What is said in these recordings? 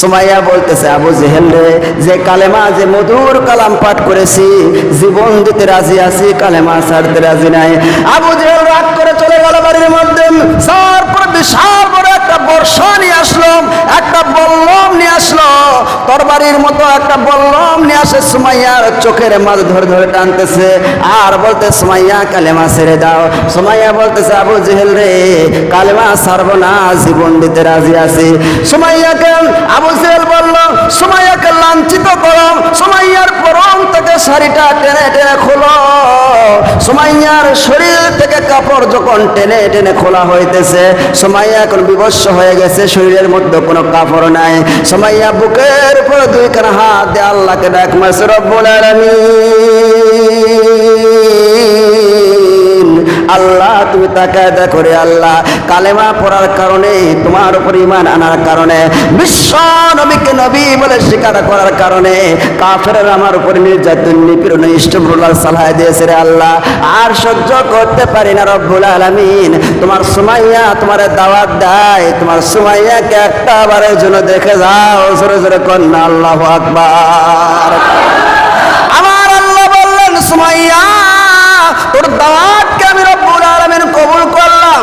সুমাইয়া বলতেছে, আবু জেহেল রে, যে কালেমা, যে মধুর কালাম পাঠ করেছি, জীবন দিতে রাজি আছি, কালেমা ছাড়তে রাজি নাই। আবু জেহেল রাগ করে চলে গেল বাড়ির মধ্যে। বিশাল বড় একটা বর্ষা নিয়ে আসলো, একটা বল্লম নিয়ে আসলো। মতো একটা বল্লম নিয়ে আসে সুমাইয়ার চোখের মাঝ ধরে ধরে টানতেছে। আর বলতে, সুমাইয়া, কালেমা ছেড়ে দাও। সুমাইয়া বলতেছে, আবু জেহেল রে, কালেমা ছাড়বো না, জীবন দিতে রাজি আছি। সুমাইয়াকে আবু সুমাইয়াকে লাঞ্ছিত করো। সুমাইয়ার পরম থেকে শাড়িটা টেনে টেনে খোলো। সুমাইয়ার শরীর থেকে কাপড় যখন টেনে টেনে খোলা হইতেছে, সুমাইয়া এখন বিবস্ব হয়ে গেছে, শরীরের মধ্যে কোনো কাপড় নাই। সুমাইয়া বুকের উপর দুই কান হাত দিয়ে আল্লাহকে ডাক মাসে রব্বুল আলামিন। আল্লাহ, তুমি তাকায় দেখো রে আল্লাহ। কালেমা পড়ার কারণে, তোমার উপর ইমান আনার কারণে, বিশ্ব নবীকে নবী বলে স্বীকার করার কারণে কাফের আমার উপর নির্যাতন, নিপীড়ন ইষ্টমরুল্লাহ সালাহ দিয়েছে রে আল্লাহ। আর সহ্য করতে পারি না রব্বুল আলামিন। তোমার সুমাইয়া তোমার দাওয়াত দেয়। তোমার সুমাইয়াকে একটা বারের জন্য দেখে যাও, জোরে জোরে কন্যা, আল্লাহ আকবার। আমার আল্লাহ বললেন, সুমাইয়া, তোর দাওয়াতকে আমি রব্বুল আলামিন কবুল করলাম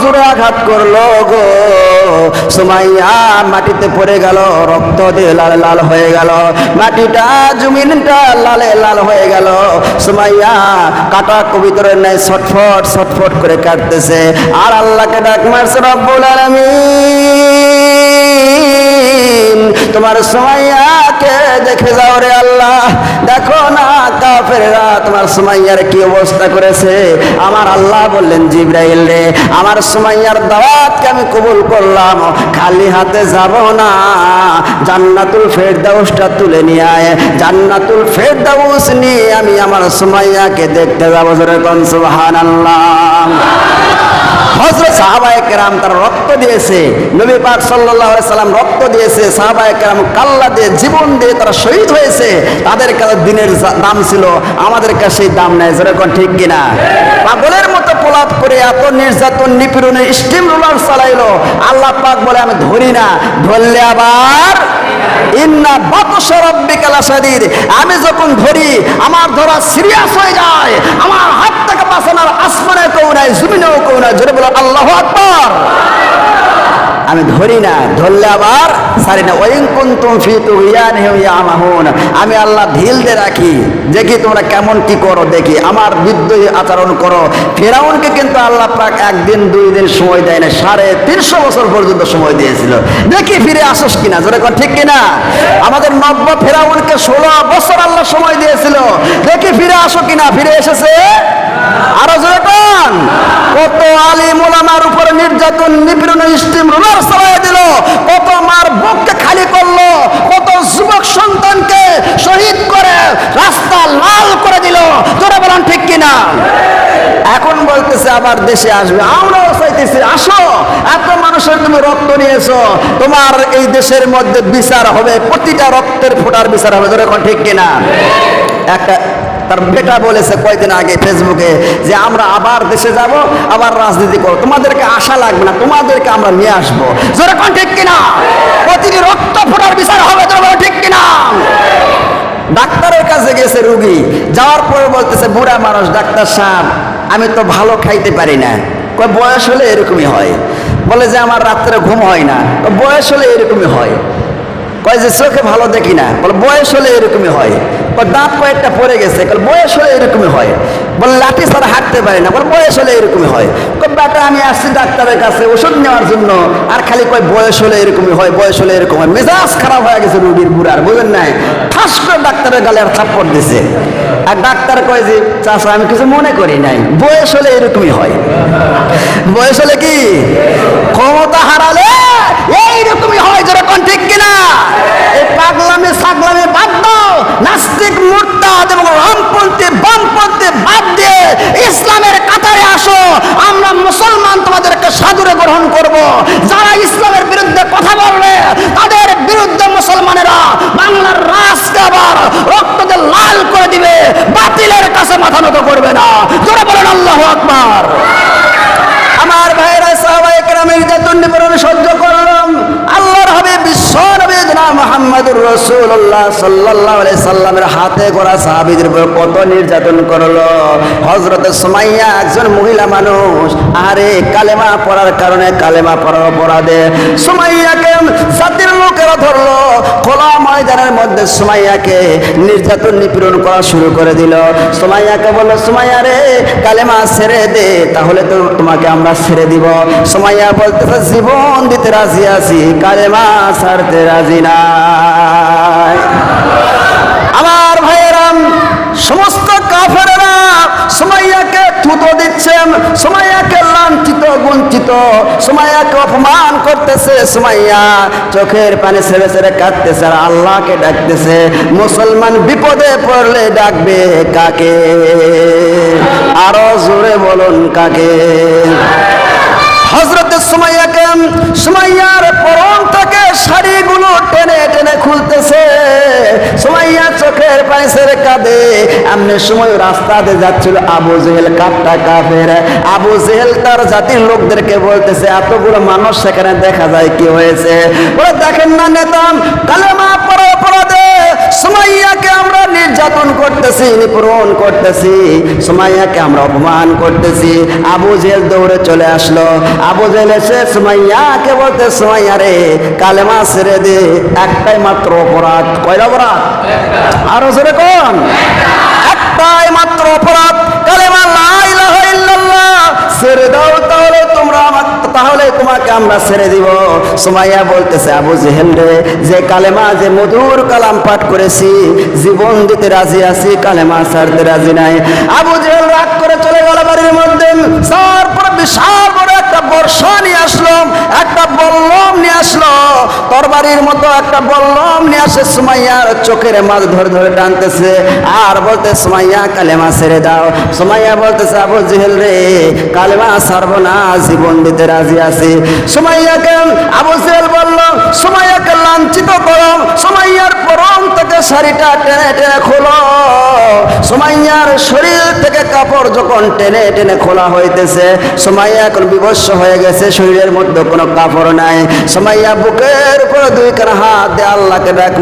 জোরে আঘাত করল গো। সুমাইয়া মাটিতে পড়ে গেল, রক্ত দিয়ে লাল লাল হয়ে গেল। মাটিটা, জমিনটা লালে লাল হয়ে গেল। সুমাইয়া কাটা কবিতরের নাই ছটফট ছটফট করে কাটতেছে আর আল্লাহকে ডাক মারছে রব্বুল আলামিন। তোমার সুমাইয়াকে দেখে যাও রে আল্লাহ। দেখো না কাফেররা তোমার সুমাইয়ার কি অবস্থা করেছে। আমার আল্লাহ বললেন, জিব্রাইল রে, আমার সুমাইয়ার দাওয়াতকে আমি কবুল করলাম। খালি হাতে যাব না। জান্নাতুল ফেরদাউসটা তুলে নিয়ে আয়। জান্নাতুল ফেরদাউস নিয়ে আমি আমার সুমাইয়াকে দেখতে যাব। জোরে কোন, সুবহানাল্লাহ। হজরত সাহাবায়ে কেরাম তারা রক্ত দিয়েছে, নবী পাক আলাইহি সাল্লাম রক্ত দিয়েছে, সাহাবায়ে কেরাম কাল্লা দিয়ে জীবন দিয়ে তারা শহীদ হয়েছে, তাদের কাছে দিনের দাম ছিল, আমাদের কাছে দাম নাই, যেরকম ঠিক কিনা। পাগলের মতো পোলাপ করে এত নির্যাতন, নিপীড়নের স্টিম রোলার চালাইলো, আল্লাহ পাক বলে, আমি ধরি না, ধরলে আবার ইন্না বাতশা রাব্বিকা লাশাদীদ। আমি যখন ধরি, আমার ধরা সিরিয়াস হয়ে যায়। আমার হাত থেকে বাঁচানোর আসমানে কেউ নাই জমিনেও কেউ নাই জোরে বলো, আল্লাহ আকবার। আমি ধরি না, ধরলে আবার সারি না। ওয়াইন কুনতুম ফি ইয়ামাহুন। আমি আল্লাহ ঢিল দিয়ে রাখি, দেখি তোমরা কেমন কি করো, দেখি। আমার বিদ্রোহী আচরণ করো। ফেরাউনকে কিন্তু আল্লাহ পাক একদিন, দুই দিন সময় দেয় না সাড়ে তিনশো বছর পর্যন্ত সময় দিয়েছিল। দেখি ফিরে আসোস কিনা, জোরে কর, ঠিক কিনা? আমাদের নব্য ফেরাউনকে ষোলো বছর আল্লাহ সময় দিয়েছিল। দেখি ফিরে আসো কিনা, ফিরে এসেছে? আরও জোরে কন কত আলিম ওলামার উপরে নির্যাতন, নিপীড়ন স্টিম রুলার চালাই দিল। কত মার বুককে খালি করল, কত যুবক সন্তানকে শহীদ করে রাস্তা লাল করে দিল। তোরা বলেন ঠিক কিনা? এখন বলতেছে, আবার দেশে আসবে। আমরাও চাইতেছি, আসো। এত মানুষের তুমি রক্ত নিয়েছো। তোমার এই দেশের মধ্যে বিচার হবে, প্রতিটা রক্তের ফোটার বিচার হবে। তোর এখন ঠিক কিনা? একটা তার বেটা বলেছে কয়েকদিন আগে ফেসবুকে যে আমরা আবার দেশে যাব, আবার রাজনীতি করো তোমাদেরকে আশা লাগবে না, তোমাদেরকে আমরা নিয়ে আসব। যেরকম ঠিক কিনা? প্রতিটি রক্ত ফোটার বিচার হবে তোর ঠিক কিনা? ডাক্তারের কাছে গেছে রুগী, যাওয়ার পরে বলতেছে, বুড়া মানুষ, ডাক্তার সাহেব, আমি তো ভালো খাইতে পারি না। কয়, বয়স হলে এরকমই হয়। বলে যে, আমার রাত্রে ঘুম হয় না। বয়স হলে এরকমই হয়। কয় যে চোখে ভালো দেখি না। বলে, বয়স হলে এরকমই হয়। দাঁত কয়েকটা পড়ে গেছে। কয় বয়স হলে এরকমই হয়। বলে, লাঠি ছাড়া হাঁটতে পারে না। বলে, বয়স হলে এরকমই হয়। কয় বেটা আমি আসছি ডাক্তারের কাছে ওষুধ নেওয়ার জন্য। আর খালি কয়, বয়স হলে এরকমই হয়, বয়স হলে এরকম হয়। মেজাজ খারাপ হয়ে গেছে রুগীর বুড়ার বুঝেন নাই? করে ডাক্তারের গালে আর থাপ্পড় দিছে। আর ডাক্তার কয় যে চাষা আমি কিছু মনে করি নাই। বয়স হলে এরকমই হয়। বয়স হলে কি? ক্ষমতা হারালে মাথা নত করবে না। জোরে বলেন, আল্লাহ আকবর। আমার ভাইরা সবাই গ্রামের যে বিবরণ সহ্য করলাম, আল্লাহর হবে বিশ্ব নবী মোহাম্মদুর রসুল্লাহ সাল্লাহ সাল্লামের হাতে করা সাহাবিদের উপর কত নির্যাতন করল। হজরত সুমাইয়া একজন মহিলা মানুষ আরে কালেমা পড়ার কারণে কালেমা পড়ার অপরাধে সুমাইয়াকে ময়দানের মধ্যে সুমাইয়াকে নির্যাতন নিপীড়ন করা শুরু করে দিল। সুমাইয়াকে বলল, সুমাইয়া রে, কালেমা ছেড়ে দে, তাহলে তো তোমাকে আমরা ছেড়ে দিব। সুমাইয়া বলতেছে, জীবন দিতে রাজি আছি, কালেমা ছাড়তে রাজি নাই। আমার ভাইয়েরাম, সমস্ত কাফেরা সুমাইয়াকে থুতো দিচ্ছেন। সুমাইয়াকে বঞ্চিত। সুমাইয়াকে অপমান করতেছে, সুমাইয়া চোখের পানি ছেড়ে ছেড়ে কাঁদতেছে আর আল্লাহকে ডাকতেছে, মুসলমান বিপদে পড়লে ডাকবে কাকে? আরও জোরে বলুন কাকে? হজরত সুমাইয়াকে, সুমাইয়ার পরম থেকে শাড়িগুলো টেনে টেনে খুলতেছে, সুমাইয়া চোখের পানি ছেড়ে কাঁদে। এমনি সময় রাস্তাতে যাচ্ছিল আবু জেহেল, কাপটা কাফের। আবু জেহেল তার জাতির লোকদেরকে বলতেছে, এতগুলো মানুষ সেখানে দেখা যায়, কি হয়েছে? ওরা দেখেন না নেতাম, কালেমা পড়া অপরাধে সুমাইয়াকে আমরা নির্যাতন করতেছি নিপূরণ করতেছি। সুমাইয়াকে আমরা অপমান করতেছি। আবু জেল দৌড়ে চলে আসলো। আবু জেল এসে সুমাইয়াকে বলতে, সুমাইয়া রে, কালেমা ছেড়ে দে। একটাই মাত্র অপরাধ। কয়টা অপরাধ? আরও জোরে কোন। একটাই মাত্র অপরাধ। কালেমা লাই লাহ ছেড়ে দাও তাহলে তাহলে তোমাকে আমরা ছেড়ে দিব। সুমাইয়া বলতেছে, আবু জেহেল যে কালেমা, যে মধুর কালাম পাঠ করেছি, জীবন দিতে রাজি আছি, কালেমা ছাড়তে রাজি নাই। আবু জেহেল রাগ করে চলে গেল বাড়ির মধ্যে। বিশাল বড় একটা বর্ষা নিয়ে আসলো, একটা বল্লম নিয়ে আসলো। মতো একটা বল্লম নিয়ে আসে সুমাইয়ার চোখের মাছ ধরে ধরে টানতেছে আর বলতে, সুমাইয়া, কালেমা ছেড়ে দাও। সুমাইয়া বলতেছে, আবু জেহেল রে, কালেমা ছাড়বো না, জীবন দিতে রাজি আছি। সুমাইয়াকে আবু বলল, সুমাইয়াকে লাঞ্ছিত করো। সুমাইয়ার পরম থেকে শাড়িটা টেনে টেনে খোলো। সুমাইয়ার শরীর থেকে কাপড় যখন টেনে টেনে খোলা হইতেছে, সুমাইয়া এখন বিবস্ব হয়ে গেছে, শরীরের মধ্যে কোনো কাপড় নাই। সুমাইয়া বুকের উপর দুই কান হাত দিয়ে আল্লাহকে ডাক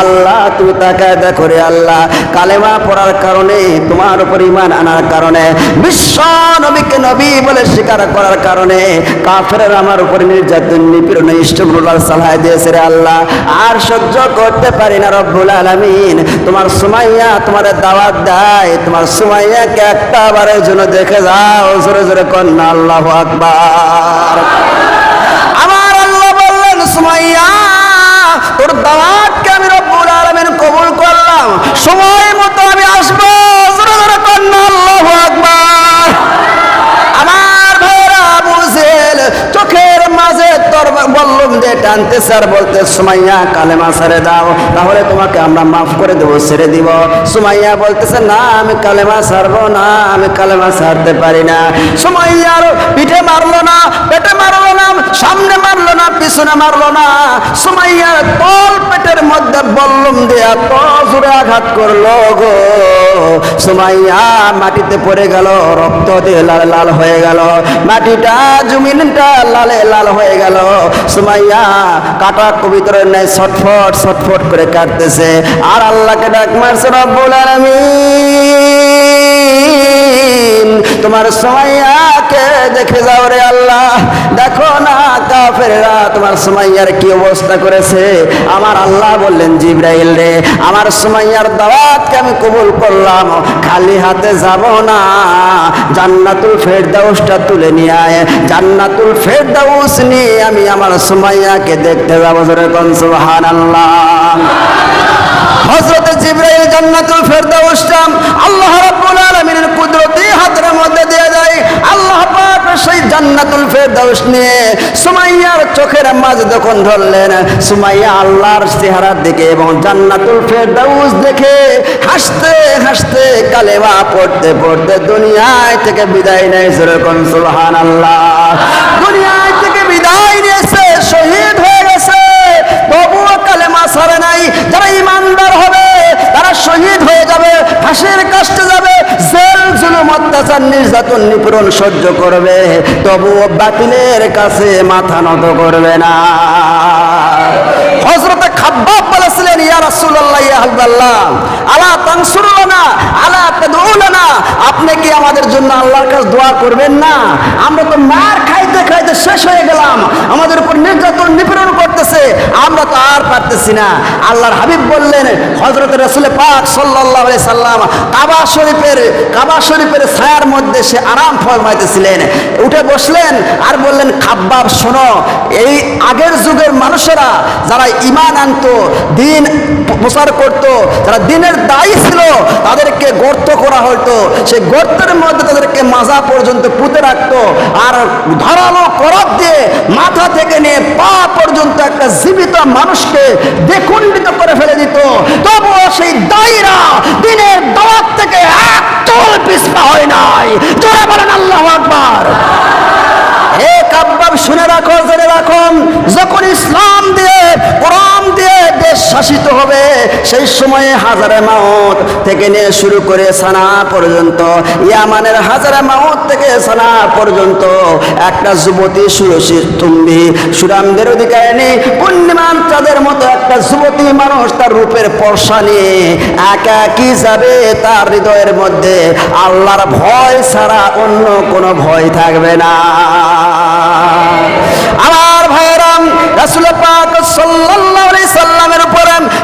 আল্লাহ, তুমি তাকায় দেখো রে আল্লাহ। কালেমা পড়ার কারণে, তোমার উপর ইমান আনার কারণে, বিশ্ব নবীকে নবী বলে স্বীকার করার কারণে কাফের আমার উপর নির্যাতন, নিপীড়ন ইষ্টগুলার সালাহ দিয়েছে রে আল্লাহ। আর সহ্য করতে পারি না রব্বুল আলামিন। তোমার সুমাইয়া তোমার দাওয়াত দেয়। তোমার সুমাইয়াকে একটা বারের জন্য দেখে যাও, জোরে জোরে কন্যা, আল্লাহ আকবার। আমার আল্লাহ বললেন, সুমাইয়া, তোর দাওয়াতকে সময় টানতে স্যার বলতে সুমাইয়া, কালেমা ছেড়ে দাও, তাহলে তোমাকে আমরা মাফ করে দেবো, ছেড়ে দিব। সুমাইয়া বলতেছে, না, আমি কালেমা ছাড়বো না, আমি কালেমা ছাড়তে পারি না। সুমাইয়ার পিঠে মারলো না, পেটে মারলো না, সামনে মারলো না, পিছনে মারলো না। সুমাইয়ার তল পেটের মধ্যে বললুম দিয়ে এত জোরে আঘাত করল গো সুমাইয়া মাটিতে পড়ে গেল, রক্ত দিয়ে লাল লাল হয়ে গেল। মাটিটা, জমিনটা লালে লাল হয়ে গেল। সুমাইয়া কাটা কবিতরের ন্যায় ছটফট ছটফট করে কাটতেছে। আর আল্লাহকে ডাক মারছে রব্বুল আলামিন। তোমার সুমাইয়াকে দেখে যাও রে আল্লাহ। দেখো না, কাফেররা তোমার সুমাইয়ার কি অবস্থা করেছে? আমার আল্লাহ বললেন, জিব্রাইল রে, আমার সুমাইয়ার দাওয়াতকে আমি কবুল করলাম। খালি হাতে যাব না। জান্নাতুল ফেরদাউসটা তুলে নিয়ে আয়। জান্নাতুল ফেরদাউস নিয়ে আমি আমার সুমাইয়াকে দেখতে যাব জোরে কোন সুবহানাল্লাহ। হযরত জিব্রাইল জান্নাতুল ফেরদাউসটা আল্লাহ রাব্বুল আলামিনের ফেরদাউস নিয়ে সুমাইয়ার চোখের মাঝে যখন ধরলেন, সুমাইয়া আল্লাহর চেহারার দিকে এবং জান্নাতুল ফেরদাউস দেখে হাসতে হাসতে কালেমা পড়তে পড়তে দুনিয়ায় থেকে বিদায় নেয় সেরকম সুবহানাল্লাহ। দুনিয়ায় থেকে বিদায় নিয়েছে শহীদ হয়ে গেছে তবুও কালেমা ছাড়ে নাই যারা ইমানদার হবে তারা শহীদ হয়ে যাবে ফাঁসির কাষ্টে যাবে জেল জুলুম অত্যাচার নির্যাতন নিপীড়ন সহ্য করবে তবুও বাতিলের কাছে মাথা নত করবে না। হজরতে খাব্বাব বলেছিলেন, ইয়া রাসূলুল্লাহ, ইয়া হাবিবাল্লাহ আলা তানসুরুনা, আলা তাদউনা আপনি কি আমাদের জন্য আল্লাহর কাছে দোয়া করবেন না? আমরা তো মার খাইতে খাইতে শেষ হয়ে গেলাম। আমাদের উপর নির্যাতন নিপীড়ন করতেছে। আমরা তো আর পারতেছি না। আল্লাহর হাবিব বললেন হজরত রসুল পাক আলাইহি সাল্লাম কাবা শরীফের কাবা শরীফের ছায়ার মধ্যে সে আরাম ফরমাইতেছিলেন। উঠে বসলেন আর বললেন, খাব্বাব, শোনো, এই আগের যুগের মানুষেরা যারা ইমান আনতো দিন প্রচার করত। যারা দিনের দায়ী ছিল, তাদেরকে গর্ত করা হতো সেই গর্তের মধ্যে তাদেরকে মাজা পর্যন্ত পুঁতে রাখতো। আর ধারালো করব দিয়ে মাথা থেকে নিয়ে পা পর্যন্ত একটা জীবিত মানুষকে দ্বিখণ্ডিত করে ফেলে দিত। তবুও সেই দায়ীরা দিনের দাওয়াত থেকে এক চল পিছপা হয় নাই। জোরে বলেন আল্লাহ আকবার হে কাব্বাব শুনে রাখো জেনে রাখো যখন ইসলাম দিয়ে কোরআন দিয়ে শাসিত হবে সেই সময়ে হাজারে মাউত থেকে নিয়ে শুরু করে সানা পর্যন্ত, ইয়ামানের হাজারে মাউত থেকে সানা পর্যন্ত একটা যুবতী সুরসী তুমি সুরামদের অধিকারিণী পূর্ণিমান চাঁদের মতো একটা যুবতী মানুষ তার রূপের পর্ষা নিয়ে একা কি যাবে তার হৃদয়ের মধ্যে? আল্লাহর ভয় ছাড়া অন্য কোনো ভয় থাকবে না। আমার ভাইরাম রাসূল পাক সাল্লাল্লাহু আলাইহি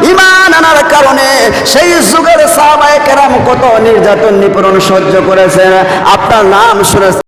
উপরে আনার কারণে সেই যুগের সাহাবায়ে কেরাম কত নির্যাতন নিপীড়ন সহ্য করেছেন। আপনার নাম শুনে